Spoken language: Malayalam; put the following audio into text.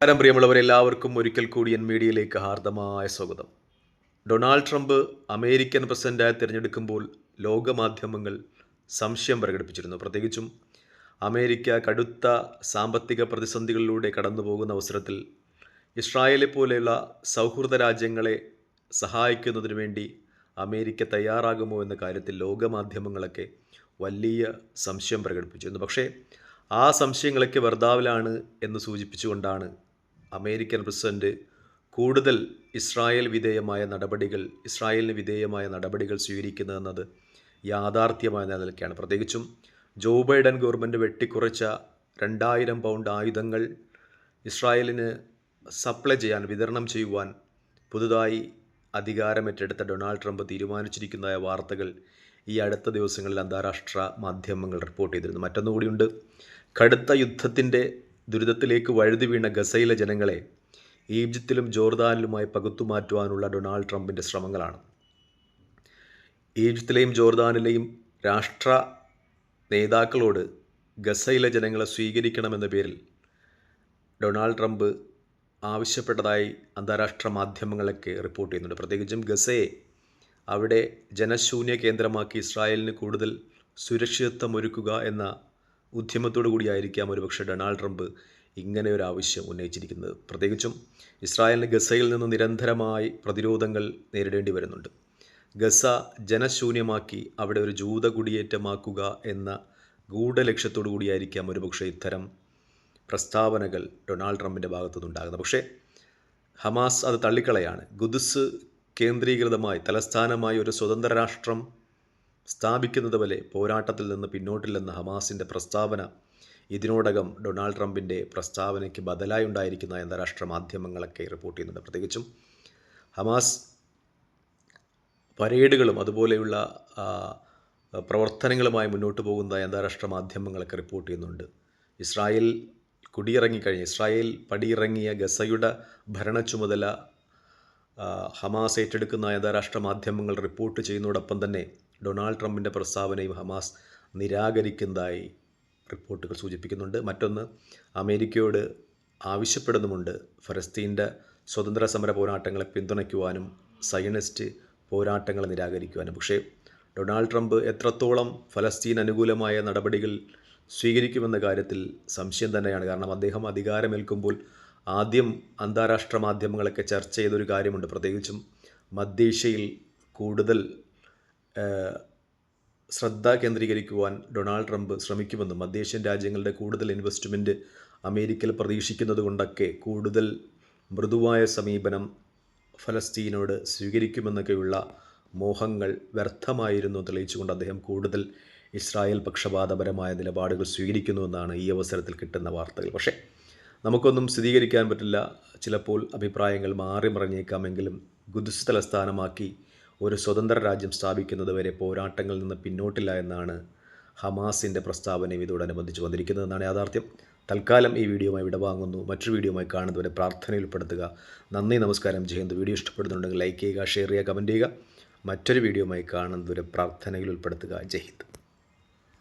നമസ്കാരം പ്രിയമുള്ളവരെല്ലാവർക്കും ഒരിക്കൽ കൂടി എൻ മീഡിയയിലേക്ക് ഹാർദമായ സ്വാഗതം. ഡൊണാൾഡ് ട്രംപ് അമേരിക്കൻ പ്രസിഡന്റായി തിരഞ്ഞെടുക്കുമ്പോൾ ലോകമാധ്യമങ്ങൾ സംശയം പ്രകടിപ്പിച്ചിരുന്നു. പ്രത്യേകിച്ചും അമേരിക്ക കടുത്ത സാമ്പത്തിക പ്രതിസന്ധികളിലൂടെ കടന്നുപോകുന്ന അവസരത്തിൽ ഇസ്രായേലെ പോലെയുള്ള സൗഹൃദ രാജ്യങ്ങളെ സഹായിക്കുന്നതിനു വേണ്ടി അമേരിക്ക തയ്യാറാകുമോ എന്ന കാര്യത്തിൽ ലോകമാധ്യമങ്ങളൊക്കെ വലിയ സംശയം പ്രകടിപ്പിച്ചിരുന്നു. പക്ഷേ ആ സംശയങ്ങളൊക്കെ വെറുതാവിലാണ് എന്ന് സൂചിപ്പിച്ചുകൊണ്ടാണ് അമേരിക്കൻ പ്രസിഡന്റ് കൂടുതൽ ഇസ്രായേൽ വിധേയമായ നടപടികൾ ഇസ്രായേലിന് വിധേയമായ നടപടികൾ സ്വീകരിക്കുന്നതെന്നത് യാഥാർത്ഥ്യമായ നിലനിൽക്കുകയാണ്. പ്രത്യേകിച്ചും ജോ ബൈഡൻ ഗവൺമെന്റ് വെട്ടിക്കുറച്ച രണ്ടായിരം പൗണ്ട് ആയുധങ്ങൾ ഇസ്രായേലിന് സപ്ലൈ ചെയ്യാൻ വിതരണം ചെയ്യുവാൻ പുതുതായി അധികാരമേറ്റെടുത്ത ഡൊണാൾഡ് ട്രംപ് തീരുമാനിച്ചിരിക്കുന്നതായ വാർത്തകൾ ഈ അടുത്ത ദിവസങ്ങളിൽ അന്താരാഷ്ട്ര മാധ്യമങ്ങൾ റിപ്പോർട്ട് ചെയ്തിരുന്നു. മറ്റൊന്നുകൂടിയുണ്ട് കടുത്ത യുദ്ധത്തിന്റെ ദുരിതത്തിലേക്ക് വഴുതി വീണ ഗസയിലെ ജനങ്ങളെ ഈജിപ്തിലും ജോർദാനിലുമായി പകുത്തുമാറ്റുവാനുള്ള ഡൊണാൾഡ് ട്രംപിന്റെ ശ്രമങ്ങളാണ്. ഈജിപ്തിലെയും ജോർദാനിലെയും രാഷ്ട്ര നേതാക്കളോട് ഗസയിലെ ജനങ്ങളെ സ്വീകരിക്കണമെന്ന പേരിൽ ഡൊണാൾഡ് ട്രംപ് ആവശ്യപ്പെട്ടതായി അന്താരാഷ്ട്ര മാധ്യമങ്ങളൊക്കെ റിപ്പോർട്ട് ചെയ്യുന്നുണ്ട്. പ്രത്യേകിച്ചും ഗസയെ അവിടെ ജനശൂന്യ കേന്ദ്രമാക്കി ഇസ്രായേലിന് കൂടുതൽ സുരക്ഷിതത്വം ഒരുക്കുക എന്ന ഉദ്യമത്തോടു കൂടിയായിരിക്കാം ഒരുപക്ഷെ ഡൊണാൾഡ് ട്രംപ് ഇങ്ങനെ ഒരു ആവശ്യം ഉന്നയിച്ചിരിക്കുന്നത്. പ്രത്യേകിച്ചും ഇസ്രായേലിന് ഗസയിൽ നിന്ന് നിരന്തരമായി പ്രതിരോധങ്ങൾ നേരിടേണ്ടി വരുന്നുണ്ട്. ഗസ ജനശൂന്യമാക്കി അവിടെ ഒരു ജൂത കുടിയേറ്റമാക്കുക എന്ന ഗൂഢലക്ഷ്യത്തോടു കൂടിയായിരിക്കാം ഒരുപക്ഷെ ഇത്തരം പ്രസ്താവനകൾ ഡൊണാൾഡ് ട്രംപിന്റെ ഭാഗത്തുനിന്നുണ്ടാകുന്നത്. പക്ഷേ ഹമാസ് അത് തള്ളിക്കളയാണ്. ഗുദുസ് കേന്ദ്രീകൃതമായി തലസ്ഥാനമായി ഒരു സ്വതന്ത്ര രാഷ്ട്രം സ്ഥാപിക്കുന്നത് വരെ പോരാട്ടത്തിൽ നിന്ന് പിന്നോട്ടില്ലെന്ന ഹമാസിന്റെ പ്രസ്താവന ഇതിനോടകം ഡൊണാൾഡ് ട്രംപിന്റെ പ്രസ്താവനയ്ക്ക് ബദലായി ഉണ്ടായിരിക്കുന്ന അന്താരാഷ്ട്ര മാധ്യമങ്ങളൊക്കെ റിപ്പോർട്ട് ചെയ്യുന്നുണ്ട്. പ്രത്യേകിച്ചും ഹമാസ് പരേഡുകളും അതുപോലെയുള്ള പ്രവർത്തനങ്ങളുമായി മുന്നോട്ട് പോകുന്നതായി അന്താരാഷ്ട്ര മാധ്യമങ്ങളൊക്കെ റിപ്പോർട്ട് ചെയ്യുന്നുണ്ട്. ഇസ്രായേൽ കുടിയിറങ്ങിക്കഴിഞ്ഞ് ഇസ്രായേൽ പടിയിറങ്ങിയ ഗസയുടെ ഭരണ ചുമതല ഹമാസ് ഏറ്റെടുക്കുന്ന അന്താരാഷ്ട്ര മാധ്യമങ്ങൾ റിപ്പോർട്ട് ചെയ്യുന്നതോടൊപ്പം തന്നെ ഡൊണാൾഡ് ട്രംപിന്റെ പ്രസ്താവനയും ഹമാസ് നിരാകരിക്കുന്നതായി റിപ്പോർട്ടുകൾ സൂചിപ്പിക്കുന്നുണ്ട്. മറ്റൊന്ന് അമേരിക്കയോട് ആവശ്യപ്പെടുന്നുമുണ്ട് ഫലസ്തീന്റെ സ്വതന്ത്ര സമര പോരാട്ടങ്ങളെ പിന്തുണയ്ക്കുവാനും സയനിസ്റ്റ് പോരാട്ടങ്ങളെ നിരാകരിക്കുവാനും. പക്ഷേ ഡൊണാൾഡ് ട്രംപ് എത്രത്തോളം ഫലസ്തീൻ അനുകൂലമായ നടപടികൾ സ്വീകരിക്കുമെന്ന കാര്യത്തിൽ സംശയം തന്നെയാണ്. കാരണം അദ്ദേഹം അധികാരമേൽക്കുമ്പോൾ ആദ്യം അന്താരാഷ്ട്ര മാധ്യമങ്ങളൊക്കെ ചർച്ച ചെയ്തൊരു കാര്യമുണ്ട്. പ്രത്യേകിച്ചും മധ്യേഷ്യയിൽ കൂടുതൽ ശ്രദ്ധ കേന്ദ്രീകരിക്കുവാൻ ഡൊണാൾഡ് ട്രംപ് ശ്രമിക്കുമെന്നും മധ്യേഷ്യൻ രാജ്യങ്ങളുടെ കൂടുതൽ ഇൻവെസ്റ്റ്മെന്റ് അമേരിക്കയിൽ പ്രതീക്ഷിക്കുന്നത് കൊണ്ടൊക്കെ കൂടുതൽ മൃദുവായ സമീപനം ഫലസ്തീനോട് സ്വീകരിക്കുമെന്നൊക്കെയുള്ള മോഹങ്ങൾ വ്യർത്ഥമായിരുന്നു തെളിയിച്ചുകൊണ്ട് അദ്ദേഹം കൂടുതൽ ഇസ്രായേൽ പക്ഷപാതപരമായ നിലപാടുകൾ സ്വീകരിക്കുന്നുവെന്നാണ് ഈ അവസരത്തിൽ കിട്ടുന്ന വാർത്തകൾ. പക്ഷേ നമുക്കൊന്നും സ്ഥിരീകരിക്കാൻ പറ്റില്ല. ചിലപ്പോൾ അഭിപ്രായങ്ങൾ മാറി മറിഞ്ഞേക്കാമെങ്കിലും ഗുദുസ് തലസ്ഥാനമാക്കി ഒരു സ്വതന്ത്ര രാജ്യം സ്ഥാപിക്കുന്നത് വരെ പോരാട്ടങ്ങളിൽ നിന്ന് പിന്നോട്ടില്ല എന്നാണ് ഹമാസിന്റെ പ്രസ്താവനയും ഇതോടനുബന്ധിച്ച് വന്നിരിക്കുന്നതെന്നാണ് യാഥാർത്ഥ്യം. തൽക്കാലം ഈ വീഡിയോയുമായി വിടവാങ്ങുന്നു മറ്റൊരു വീഡിയോമായി കാണുന്നവരെ പ്രാർത്ഥനയിൽ ഉൾപ്പെടുത്തുക. നന്ദി നമസ്കാരം. ചെയ്യുന്നത് വീഡിയോ ഇഷ്ടപ്പെടുന്നുണ്ടെങ്കിൽ ലൈക്ക് ചെയ്യുക ഷെയർ ചെയ്യുക കമന്റ് ചെയ്യുക. മറ്റൊരു വീഡിയോമായി കാണുന്നവരെ പ്രാർത്ഥനയിൽ ഉൾപ്പെടുത്തുക. ജയ്ഹിന്ദ്